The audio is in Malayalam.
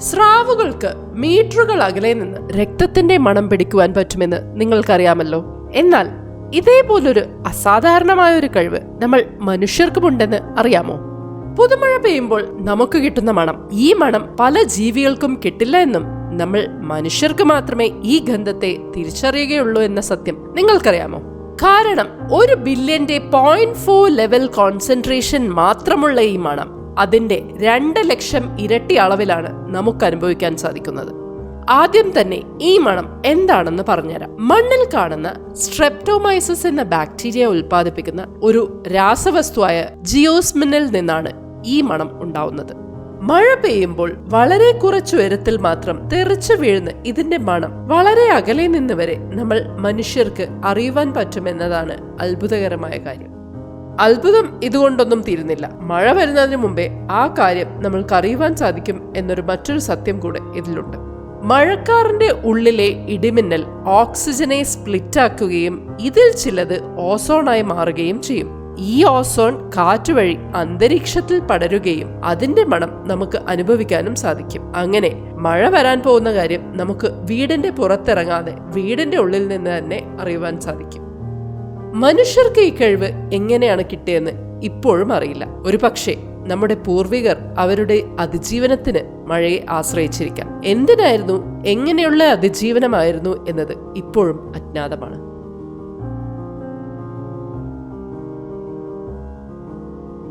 സ്രാവുകൾക്ക് മീറ്ററുകൾ അകലെ നിന്ന് രക്തത്തിന്റെ മണം പിടിക്കുവാൻ പറ്റുമെന്ന് നിങ്ങൾക്കറിയാമല്ലോ. എന്നാൽ ഇതേപോലൊരു അസാധാരണമായ ഒരു കഴിവ് നമ്മൾ മനുഷ്യർക്കുമുണ്ടെന്ന് അറിയാമോ? പുതുമഴ പെയ്യുമ്പോൾ നമുക്ക് കിട്ടുന്ന മണം ഈ മണം പല ജീവികൾക്കും കിട്ടില്ല എന്നും നമ്മൾ മനുഷ്യർക്ക് മാത്രമേ ഈ ഗന്ധത്തെ തിരിച്ചറിയുകയുള്ളൂ എന്ന സത്യം നിങ്ങൾക്കറിയാമോ? കാരണം ഒരു ബില്യന്റെ പോയിന്റ് ഫോർ ലെവൽ കോൺസെൻട്രേഷൻ മാത്രമുള്ള ഈ മണം. അതിന്റെ രണ്ട് ലക്ഷം ഇരട്ടി അളവിലാണ് നമുക്ക് അനുഭവിക്കാൻ സാധിക്കുന്നത്. ആദ്യം തന്നെ ഈ മണം എന്താണെന്ന് പറഞ്ഞുതരാം. മണ്ണിൽ കാണുന്ന സ്ട്രെപ്റ്റോമൈസസ് എന്ന ബാക്ടീരിയ ഉൽപ്പാദിപ്പിക്കുന്ന ഒരു രാസവസ്തുവായ ജിയോസ്മിനിൽ നിന്നാണ് ഈ മണം ഉണ്ടാവുന്നത്. മഴ പെയ്യുമ്പോൾ വളരെ കുറച്ചു ഉയരത്തിൽ മാത്രം തെറിച്ചു വീഴുന്ന ഇതിന്റെ മണം വളരെ അകലെ നിന്ന് വരെ നമ്മൾ മനുഷ്യർക്ക് അറിയുവാൻ പറ്റുമെന്നതാണ് അത്ഭുതകരമായ കാര്യം. അത്ഭുതം ഇതുകൊണ്ടൊന്നും തീരുന്നില്ല. മഴ വരുന്നതിന് മുമ്പേ ആ കാര്യം നമ്മൾക്ക് അറിയുവാൻ സാധിക്കും എന്നൊരു മറ്റൊരു സത്യം കൂടെ ഇതിലുണ്ട്. മഴക്കാറിന്റെ ഉള്ളിലെ ഇടിമിന്നൽ ഓക്സിജനെ സ്പ്ലിറ്റ് ആക്കുകയും ഇതിൽ ചിലത് ഓസോണായി മാറുകയും ചെയ്യും. ഈ ഓസോൺ കാറ്റ് വഴി അന്തരീക്ഷത്തിൽ പടരുകയും അതിന്റെ മണം നമുക്ക് അനുഭവിക്കാനും സാധിക്കും. അങ്ങനെ മഴ വരാൻ പോകുന്ന കാര്യം നമുക്ക് വീടിന്റെ പുറത്തിറങ്ങാതെ വീടിന്റെ ഉള്ളിൽ നിന്ന് തന്നെ അറിയുവാൻ സാധിക്കും. മനുഷ്യർക്ക് ഈ കഴിവ് എങ്ങനെയാണ് കിട്ടിയെന്ന് ഇപ്പോഴും അറിയില്ല. ഒരു പക്ഷേ നമ്മുടെ പൂർവികർ അവരുടെ അതിജീവനത്തിന് മഴയെ ആശ്രയിച്ചിരിക്കാം. എന്തിനായിരുന്നു? എങ്ങനെയുള്ള അതിജീവനമായിരുന്നു എന്നത് ഇപ്പോഴും അജ്ഞാതമാണ്.